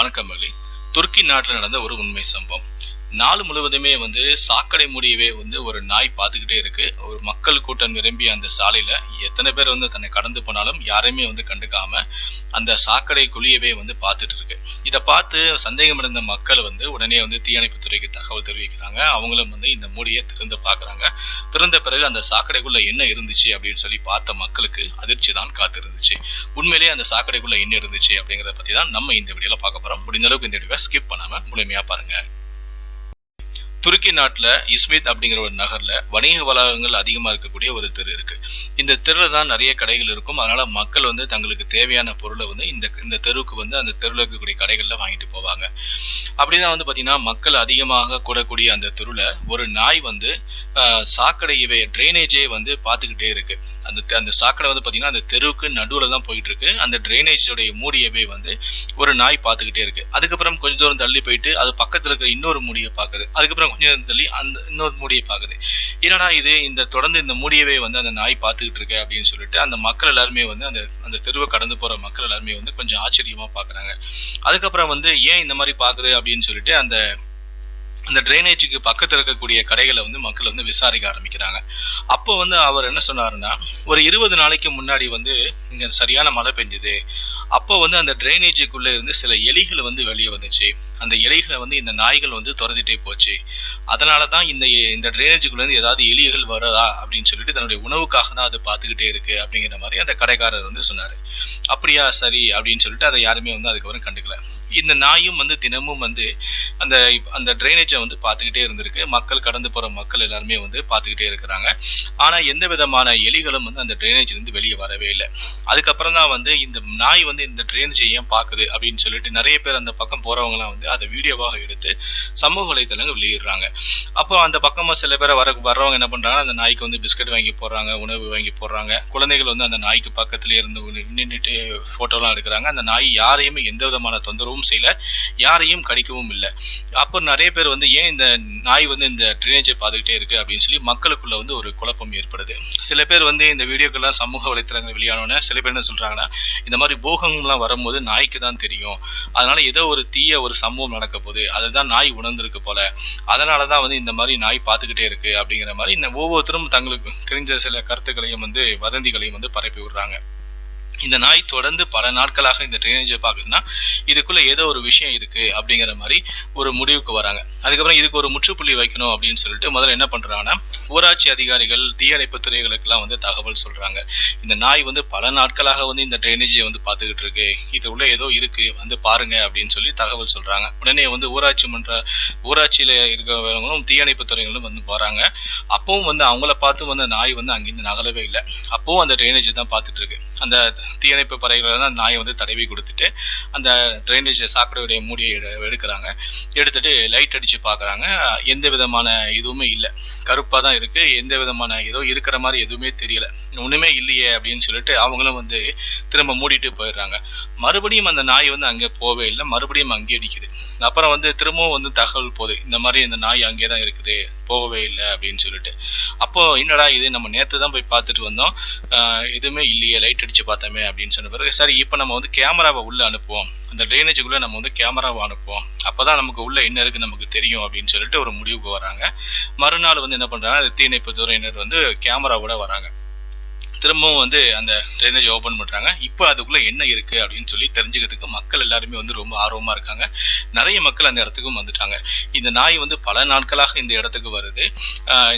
வணக்கம் மகளி துருக்கி நாட்டில் நடந்த ஒரு உண்மை சம்பவம். நாள் முழுவதுமே வந்து சாக்கடை முடியவே வந்து ஒரு நாய் பார்த்துக்கிட்டே இருக்கு. ஒரு மக்கள் கூட்டம் நிரம்பிய அந்த சாலையில எத்தனை பேர் வந்து தன்னை கடந்து போனாலும் யாரையுமே வந்து கண்டுக்காம அந்த சாக்கடை குழியவே வந்து பார்த்துட்டு இருக்கு. இதை பார்த்து சந்தேகம் இருந்த மக்கள் வந்து உடனே வந்து தீயணைப்பு துறைக்கு தகவல் தெரிவிக்கிறாங்க. அவங்களும் வந்து இந்த மூடியை திறந்து பார்க்குறாங்க. திறந்த பிறகு அந்த சாக்கடைக்குள்ள என்ன இருந்துச்சு அப்படின்னு சொல்லி பார்த்த மக்களுக்கு அதிர்ச்சி தான் காத்திருந்துச்சு. உண்மையிலேயே அந்த சாக்கடைக்குள்ள என்ன இருந்துச்சு அப்படிங்கிறத பத்தி தான் நம்ம இந்த வீடியோல பார்க்க போறோம். முடிந்த அளவுக்கு இந்த வீடியோவை ஸ்கிப் பண்ணாம முழுமையா பாருங்க. துருக்கி நாட்டில் இஸ்மித் அப்படிங்கிற ஒரு நகரில் வணிக வளாகங்கள் அதிகமாக இருக்கக்கூடிய ஒரு தெரு இருக்குது இந்த தெருவில் தான் நிறைய கடைகள் இருக்கும். அதனால் மக்கள் வந்து தங்களுக்கு தேவையான பொருளை வந்து இந்த இந்த தெருவுக்கு வந்து அந்த தெருவில் இருக்கக்கூடிய கடைகளில் வாங்கிட்டு போவாங்க. அப்படி தான் வந்து பார்த்திங்கன்னா மக்கள் அதிகமாக கூடக்கூடிய அந்த தெருவில் ஒரு நாய் வந்து சாக்கடையவே ட்ரைனேஜே வந்து பார்த்துக்கிட்டே இருக்கு. அந்த அந்த சாக்கடை வந்து பார்த்தீங்கன்னா அந்த தெருவுக்கு நடுவில் தான் போயிட்டு இருக்கு அந்த ட்ரைனேஜோடைய மூடியவே வந்து ஒரு நாய் பார்த்துக்கிட்டே இருக்கு. அதுக்கப்புறம் கொஞ்ச தூரம் தள்ளி போயிட்டு அது பக்கத்தில் இருக்கிற இன்னொரு மூடியை பார்க்குது அதுக்கப்புறம் கொஞ்சம் தூரம் தள்ளி அந்த இன்னொரு மூடியை பார்க்குது என்னடா இது? இந்த தொடர்ந்து இந்த மூடியவே வந்து அந்த நாய் பார்த்துக்கிட்டு இருக்கு அப்படின்னு சொல்லிட்டு அந்த மக்கள் எல்லாருமே வந்து அந்த அந்த தெருவை கடந்து போற மக்கள் எல்லாருமே வந்து கொஞ்சம் ஆச்சரியமா பார்க்குறாங்க அதுக்கப்புறம் வந்து ஏன் இந்த மாதிரி பார்க்குது அப்படின்னு சொல்லிட்டு அந்த அந்த ட்ரைனேஜுக்கு பக்கத்தில் இருக்கக்கூடிய கடைகளை வந்து மக்கள் வந்து விசாரிக்க ஆரம்பிக்கிறாங்க. அப்போ வந்து அவர் என்ன சொன்னாருன்னா ஒரு இருபது நாளைக்கு முன்னாடி வந்து இங்கே சரியான மழை பெஞ்சுது. அப்போ வந்து அந்த ட்ரைனேஜுக்குள்ளே இருந்து சில எலிகள் வந்து வெளியே வந்துச்சு. அந்த எலிகளை வந்து இந்த நாய்கள் வந்து துரத்திட்டே போச்சு. அதனால தான் இந்த இந்த ட்ரைனேஜுக்குள்ளேருந்து ஏதாவது எலிகள் வருதா அப்படின்னு சொல்லிட்டு தன்னுடைய உணவுக்காக தான் அது பார்த்துக்கிட்டே இருக்கு அப்படிங்கிற மாதிரி அந்த கடைக்காரர் வந்து சொன்னார். அப்படியா சரி அப்படின்னு சொல்லிட்டு அதை யாருமே வந்து அதுக்கப்புறம் கண்டுக்கல. இந்த நாயும் வந்து தினமும் வந்து அந்த அந்த ட்ரைனேஜை வந்து பார்த்துக்கிட்டே இருந்திருக்கு. மக்கள் கடந்து போகிற மக்கள் எல்லாருமே வந்து பார்த்துக்கிட்டே இருக்கிறாங்க. ஆனால் எந்த விதமான எலிகளும் வந்து அந்த ட்ரைனேஜ்லேருந்து வெளியே வரவே இல்லை. அதுக்கப்புறம் தான் வந்து இந்த நாய் வந்து இந்த ட்ரைனேஜை ஏன் பார்க்குது அப்படின்னு சொல்லிட்டு நிறைய பேர் அந்த பக்கம் போகிறவங்களாம் வந்து அதை வீடியோவாக எடுத்து சமூக வலைத்தளங்கள் வெளியிடுறாங்க. அப்போ அந்த பக்கமாக சில பேர் வர வர்றவங்க என்ன பண்ணுறாங்கன்னா அந்த நாய்க்கு வந்து பிஸ்கட் வாங்கி போடுறாங்க உணவு வாங்கி போடுறாங்க. குழந்தைகள் வந்து அந்த நாய்க்கு பக்கத்துல இருந்து நின்றுட்டு ஃபோட்டோலாம் எடுக்கிறாங்க. அந்த நாய் யாரையுமே எந்த விதமான தொந்தரவும் செய்யல. யாரையும் கடிக்கவும் இல்லை. அப்போ நிறைய பேர் வந்து ஏன் இந்த நாய் வந்து இந்த ட்ரைனேஜை பார்த்துக்கிட்டே இருக்கு? அப்படின்னு சொல்லி மக்களுக்குள்ள வந்து ஒரு குழப்பம் ஏற்படுது. சில பேர் வந்து இந்த வீடியோக்கெல்லாம் சமூக வலைத்தளங்கள் வெளியானோன்னே சில பேர் என்ன சொல்றாங்கன்னா இந்த மாதிரி போகங்கள்லாம் வரும்போது நாய்க்கு தான் தெரியும். அதனால ஏதோ ஒரு தீய ஒரு சம்பவம் நடக்க போகுது. அதுதான் நாய் உணர்ந்திருக்கு போல. அதனால தான் வந்து இந்த மாதிரி நாய் பார்த்துக்கிட்டே இருக்கு. அப்படிங்கிற மாதிரி இந்த ஒவ்வொருத்தரும் தங்களுக்கு தெரிஞ்ச சில கருத்துக்களையும் வந்து வதந்திகளையும் வந்து பரப்பி விடுறாங்க. இந்த நாய் தொடர்ந்து பல நாட்களாக இந்த ட்ரைனேஜை பார்க்குதுன்னா இதுக்குள்ள ஏதோ ஒரு விஷயம் இருக்கு அப்படிங்கிற மாதிரி ஒரு முடிவுக்கு வராங்க. அதுக்கப்புறம் இதுக்கு ஒரு முற்றுப்புள்ளி வைக்கணும் அப்படின்னு சொல்லிட்டு முதல்ல என்ன பண்றாங்கன்னா ஊராட்சி அதிகாரிகள் தீயணைப்பு துறைகளுக்கெல்லாம் வந்து தகவல் சொல்றாங்க. இந்த நாய் வந்து பல நாட்களாக வந்து இந்த ட்ரைனேஜை வந்து பார்த்துக்கிட்டு இருக்கு. இது உள்ள ஏதோ இருக்கு வந்து பாருங்க அப்படின்னு சொல்லி தகவல் சொல்றாங்க. உடனே வந்து ஊராட்சி மன்ற ஊராட்சியில இருக்கிறவங்களும் தீயணைப்பு துறைகளும் வந்து போறாங்க அப்பவும் வந்து அவங்கள பார்த்து வந்து நாய் வந்து அங்கிருந்து நகலவே இல்லை. அப்பவும் அந்த ட்ரைனேஜ் தான் பார்த்துட்டு இருக்கு. அந்த தீயணைப்பு பறைகளை தான் நாயை வந்து தடவி கொடுத்துட்டு அந்த ட்ரைனேஜ் சாக்கடையுடைய மூடியை எடு- எடுக்கிறாங்க. எடுத்துட்டு லைட் அடிச்சு பார்க்குறாங்க எந்த விதமான இதுவுமே இல்லை. கருப்பாக தான் இருக்கு. எந்த விதமான ஏதோ இருக்கிற மாதிரி எதுவுமே தெரியல. ஒன்றுமே இல்லையே அப்படின்னு சொல்லிட்டு அவங்களும் வந்து திரும்ப மூடிட்டு போயிடுறாங்க. மறுபடியும் அந்த நாய் வந்து அங்கே போவே இல்லை. மறுபடியும் அங்கேயே அடிக்குது அப்புறம் வந்து திரும்பவும் வந்து தகவல் போகுது. இந்த மாதிரி இந்த நாய் அங்கே தான் இருக்குது. போகவே இல்லை அப்படின்னு சொல்லிட்டு. அப்போ என்னடா இது? நம்ம நேற்று தான் போய் பார்த்துட்டு வந்தோம். எதுவுமே இல்லையே. லைட் அடிச்சு பார்த்தோமே அப்படின்னு சொன்ன பிறகு சரி இப்போ நம்ம வந்து கேமராவை உள்ள அனுப்புவோம். அந்த ட்ரைனேஜுக்குள்ளே நம்ம வந்து கேமராவை அனுப்புவோம். அப்பதான் நமக்கு உள்ள என்ன இருக்கு நமக்கு தெரியும் அப்படின்னு சொல்லிட்டு ஒரு முடிவுக்கு வராங்க. மறுநாள் வந்து என்ன பண்ணுறாங்க தீயணைப்பு துறையினர் வந்து கேமராவோட வராங்க. திரும்பவும் வந்து அந்த ட்ரைனேஜ் ஓப்பன் பண்ணுறாங்க இப்போ அதுக்குள்ளே என்ன இருக்குது அப்படின்னு சொல்லி தெரிஞ்சுக்கிறதுக்கு மக்கள் எல்லாருமே வந்து ரொம்ப ஆர்வமாக இருக்காங்க. நிறைய மக்கள் அந்த இடத்துக்கும் வந்துட்டாங்க. இந்த நாய் வந்து பல நாட்களாக இந்த இடத்துக்கு வருது.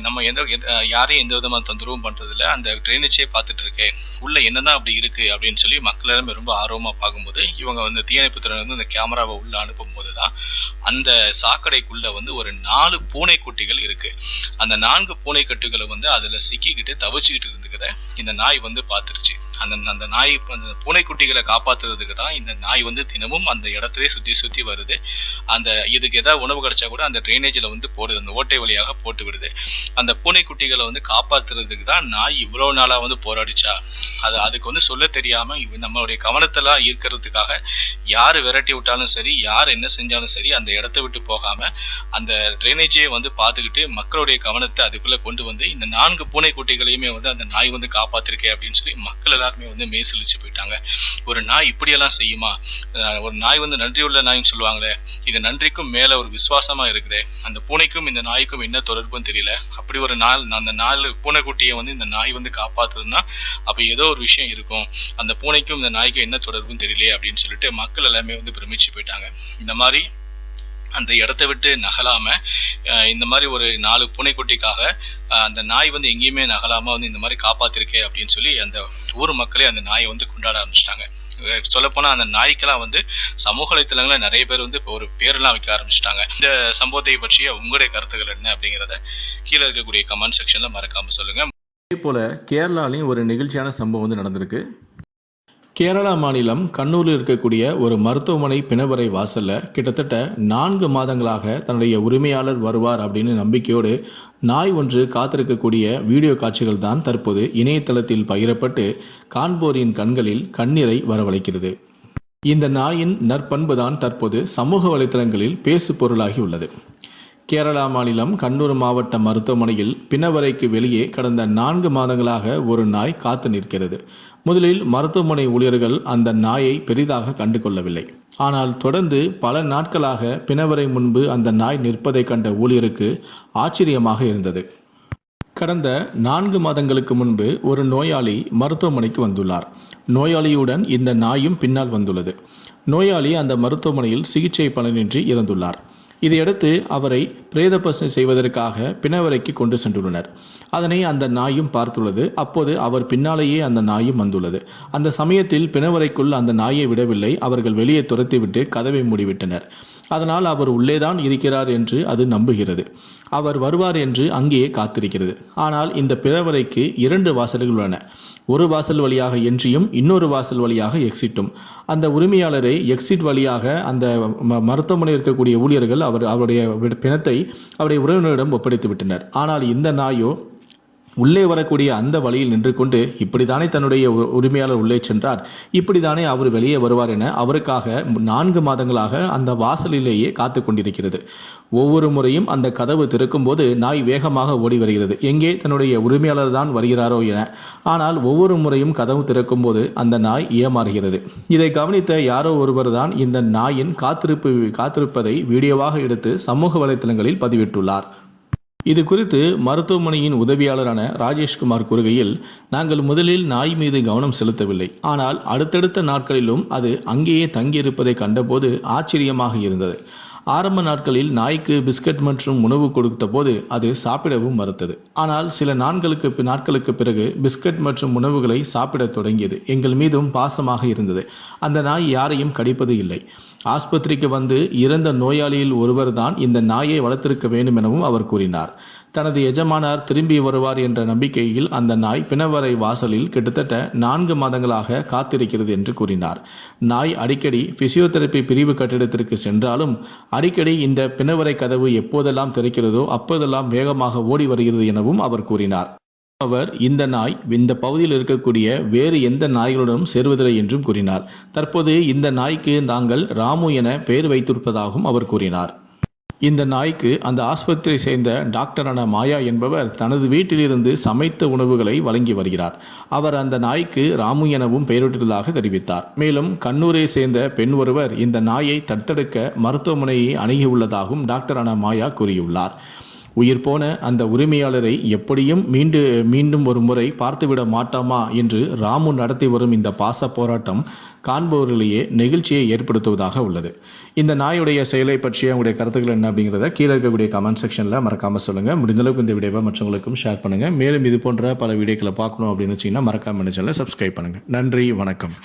நம்ம எந்த எந்த- யாரையும் எந்த விதமான தொந்தரவும் பண்ணுறதில்ல அந்த ட்ரைனேஜே பார்த்துட்டு இருக்கு உள்ளே என்னதான் அப்படி இருக்குது அப்படின்னு சொல்லி மக்கள் எல்லாருமே ரொம்ப ஆர்வமாக பார்க்கும்போது இவங்க வந்து தீயணைப்பு துறை வந்து அந்த கேமராவை உள்ளே அனுப்பும் போதுதான் அந்த சாக்கடைக்குள்ளே வந்து ஒரு நாலு பூனைக்குட்டிகள் இருக்குது அந்த நான்கு பூனைக்கட்டுகளை வந்து அதில் சிக்கிக்கிட்டு தவிச்சுக்கிட்டு இருந்துக்கிறத இந்த நாய் வந்து பார்த்துருச்சு. அந்த அந்த நாய் அந்த பூனைக்குட்டிகளை காப்பாத்துறதுக்கு தான் இந்த நாய் வந்து தினமும் அந்த இடத்துல சுத்தி சுத்தி வருது. அந்த இதுக்கு ஏதாவது உணவு கிடைச்சா கூட அந்த ட்ரைனேஜில் வந்து போடுது. அந்த ஓட்டை வழியாக போட்டு விடுது. அந்த பூனைக்குட்டிகளை வந்து காப்பாத்துறதுக்கு தான் நாய் இவ்வளோ நாளாக வந்து போராடிச்சா? அது அதுக்கு வந்து சொல்ல தெரியாம நம்மளுடைய கவனத்தெல்லாம் ஈர்க்கிறதுக்காக யார் விரட்டி விட்டாலும் சரி யார் என்ன செஞ்சாலும் சரி அந்த இடத்த விட்டு போகாம அந்த ட்ரைனேஜையே வந்து பார்த்துக்கிட்டு மக்களுடைய கவனத்தை அதுக்குள்ளே கொண்டு வந்து இந்த நான்கு பூனைக்குட்டிகளையுமே வந்து அந்த நாய் நாய் வந்து காப்பாத்திருக்கே அப்படின்னு சொல்லி மக்கள் எல்லாருமே வந்து மேய்சலிச்சு போயிட்டாங்க. ஒரு நாய் இப்படியெல்லாம் செய்யுமா? ஒரு நாய் வந்து நன்றியுள்ள நாய்னு சொல்லுவாங்களே இது நன்றிக்கும் மேல ஒரு விசுவாசமா இருக்குதே அந்த பூனைக்கும் இந்த நாய்க்கும் என்ன தொடர்புன்னு தெரியல. அப்படி ஒரு நாள் அந்த நாலு பூனைக்குட்டியை வந்து இந்த நாய் வந்து காப்பாத்துதுன்னா அப்ப ஏதோ ஒரு விஷயம் இருக்கும். அந்த பூனைக்கும் இந்த நாய்க்கும் என்ன தொடர்புன்னு தெரியலையே அப்படின்னு சொல்லிட்டு மக்கள் எல்லாமே வந்து பிரமிச்சு போயிட்டாங்க. இந்த மாதிரி அந்த இடத்த விட்டு நகலாம இந்த மாதிரி ஒரு நாலு பூனைக்குட்டிக்காக அந்த நாய் வந்து எங்கேயுமே நகலாம வந்து இந்த மாதிரி காப்பாத்திருக்கே அப்படின்னு சொல்லி அந்த ஊர் மக்களே அந்த நாயை வந்து கொண்டாட ஆரம்பிச்சிட்டாங்க. சொல்லப்போனா அந்த நாய்க்கெல்லாம் வந்து சமூக வலைத்தளங்களில் நிறைய பேர் வந்து இப்போ ஒரு பேரெல்லாம் வைக்க ஆரம்பிச்சிட்டாங்க. இந்த சம்பவத்தை பற்றிய உங்களுடைய கருத்துக்கள் என்ன அப்படிங்கிறத கீழே இருக்கக்கூடிய கமெண்ட் செக்ஷனில் மறக்காமல் சொல்லுங்கள் இதே போல் கேரளாலையும் ஒரு நிகழ்ச்சியான சம்பவம் வந்து நடந்திருக்கு. கேரளா மாநிலம் கண்ணூரில் இருக்கக்கூடிய ஒரு மருத்துவமனை பிணவரை வாசல்ல கிட்டத்தட்ட நான்கு மாதங்களாக தன்னுடைய உரிமையாளர் வருவார் அப்படின்னு நம்பிக்கையோடு நாய் ஒன்று காத்திருக்கக்கூடிய வீடியோ காட்சிகள் தான் தற்போது இணையதளத்தில் பகிரப்பட்டு காண்போரின் கண்களில் கண்ணீரை வரவழைக்கிறது. இந்த நாயின் நற்பண்பு தான் தற்போது சமூக வலைத்தளங்களில் பேசு பொருளாகி உள்ளது. கேரளா மாநிலம் கண்ணூர் மாவட்ட மருத்துவமனையில் பிணவரைக்கு வெளியே கடந்த நான்கு மாதங்களாக ஒரு நாய் காத்து நிற்கிறது. முதலில் மருத்துவமனை ஊழியர்கள் அந்த நாயை பெரிதாக கண்டு கொள்ளவில்லை ஆனால் தொடர்ந்து பல நாட்களாக பிணவரை முன்பு அந்த நாய் நிற்பதை கண்ட ஊழியருக்கு ஆச்சரியமாக இருந்தது. கடந்த நான்கு மாதங்களுக்கு முன்பு ஒரு நோயாளி மருத்துவமனைக்கு வந்துள்ளார். நோயாளியுடன் இந்த நாயும் பின்னால் வந்துள்ளது. நோயாளி அந்த மருத்துவமனையில் சிகிச்சை பலனின்றி இறந்துள்ளார். இதையடுத்து அவரை பிரேத பசனை செய்வதற்காக பிணவரைக்கு கொண்டு சென்றுள்ளனர். அதனை அந்த நாயும் பார்த்துள்ளது. அப்போது அவர் பின்னாலேயே அந்த நாயும் வந்துள்ளது. அந்த சமயத்தில் பிணவரைக்குள் அந்த நாயை விடவில்லை. அவர்கள் வெளியே துரத்திவிட்டு கதவை மூடிவிட்டனர். அதனால் அவர் உள்ளேதான் இருக்கிறார் என்று அது நம்புகிறது. அவர் வருவார் என்று அங்கேயே காத்திருக்கிறது. ஆனால் இந்த பிறவரைக்கு இரண்டு வாசல்கள் உள்ளன. ஒரு வாசல் வழியாக என்ட்ரியும் இன்னொரு வாசல் வழியாக எக்ஸிட்டும் அந்த உரிமையாளரை எக்ஸிட் வழியாக அந்த ம- இருக்கக்கூடிய ஊழியர்கள் அவர் அவருடைய பிணத்தை அவருடைய உறவினரிடம் ஒப்படைத்து விட்டனர் ஆனால் இந்த நாயோ உள்ளே வரக்கூடிய அந்த வழியில் நின்று கொண்டு இப்படித்தானே தன்னுடைய உ- உரிமையாளர் உள்ளே சென்றார். இப்படித்தானே அவர் வெளியே வருவார் என அவருக்காக நான்கு மாதங்களாக அந்த வாசலிலேயே காத்து கொண்டிருக்கிறது. ஒவ்வொரு முறையும் அந்த கதவு திறக்கும்போது நாய் வேகமாக ஓடி வருகிறது. எங்கே தன்னுடைய உரிமையாளர் தான் வருகிறாரோ என. ஆனால் ஒவ்வொரு முறையும் கதவு திறக்கும்போது அந்த நாய் ஏமாறுகிறது. இதை கவனித்த யாரோ ஒருவர் தான் இந்த நாயின் காத்திருப்பு காத்திருப்பதை வீடியோவாக எடுத்து சமூக வலைத்தளங்களில் பதிவிட்டுள்ளார். இது குறித்து மருத்துவமனையின் உதவியாளரான ராஜேஷ்குமார் கூறுகையில் நாங்கள் முதலில் நாய் மீது கவனம் செலுத்தவில்லை. ஆனால் அடுத்தடுத்த நாட்களிலும் அது அங்கேயே தங்கியிருப்பதை கண்டபோது ஆச்சரியமாக இருந்தது. ஆரம்ப நாட்களில் நாய்க்கு பிஸ்கட் மற்றும் உணவு கொடுத்த போது அது சாப்பிடவும் மறுத்தது. ஆனால் சில நாட்களுக்கு பி- நாட்களுக்கு பிறகு பிஸ்கட் மற்றும் உணவுகளை சாப்பிடத் தொடங்கியது. எங்கள் மீதும் பாசமாக இருந்தது. அந்த நாய் யாரையும் கடிப்பது இல்லை. ஆஸ்பத்திரிக்கு வந்து இறந்த நோயாளியில் ஒருவர்தான் இந்த நாயை வளர்த்திருக்க வேண்டும் எனவும் அவர் கூறினார். தனது எஜமானார் திரும்பி வருவார் என்ற நம்பிக்கையில் அந்த நாய் பிணவரை வாசலில் கிட்டத்தட்ட நான்கு மாதங்களாக காத்திருக்கிறது என்று கூறினார். நாய் அடிக்கடி பிசியோதெரபி பிரிவு கட்டிடத்திற்கு சென்றாலும் அடிக்கடி இந்த பிணவரை கதவு எப்போதெல்லாம் திறக்கிறதோ அப்போதெல்லாம் வேகமாக ஓடி வருகிறது எனவும் அவர் கூறினார். அவர் இந்த நாய் இந்த பகுதியில் இருக்கக்கூடிய வேறு எந்த நாய்களுடனும் சேருவதில்லை என்றும் கூறினார். தற்போது இந்த நாய்க்கு நாங்கள் ராமு என பெயர் வைத்திருப்பதாகவும் அவர் கூறினார். இந்த நாய்க்கு அந்த ஆஸ்பத்திரியை சேர்ந்த டாக்டரான மாயா என்பவர் தனது வீட்டிலிருந்து சமைத்த உணவுகளை வழங்கி வருகிறார். அவர் அந்த நாய்க்கு ராமு எனவும் பெயரிட்டுள்ளதாக தெரிவித்தார். மேலும் கண்ணூரை சேர்ந்த பெண் ஒருவர் இந்த நாயை தத்தெடுக்க மருத்துவமனையை அணுகியுள்ளதாகவும் டாக்டரான மாயா கூறியுள்ளார். உயிர் போன அந்த உரிமையாளரை எப்படியும் மீண்டு மீண்டும் ஒரு முறை பார்த்துவிட மாட்டாமா என்று ராமு நடத்தி வரும் இந்த பாச போராட்டம் காண்பவர்களிடையே நெகிழ்ச்சியை ஏற்படுத்துவதாக உள்ளது. இந்த நாயுடைய செயலை பற்றிய உங்களுடைய கருத்துக்கள் என்ன அப்படிங்கிறத கீழே இருக்கக்கூடிய கமெண்ட் செக்ஷனில் மறக்காமல் சொல்லுங்கள் முடிந்தளவுக்கு இந்த வீடியோவை மற்றவங்களுக்கும் ஷேர் பண்ணுங்கள் மேலும் இது போன்ற பல வீடியோக்களை பார்க்கணும் அப்படின்னு வச்சிங்கன்னா மறக்காமல் சேனலை சப்ஸ்கிரைப் பண்ணுங்கள் நன்றி வணக்கம்.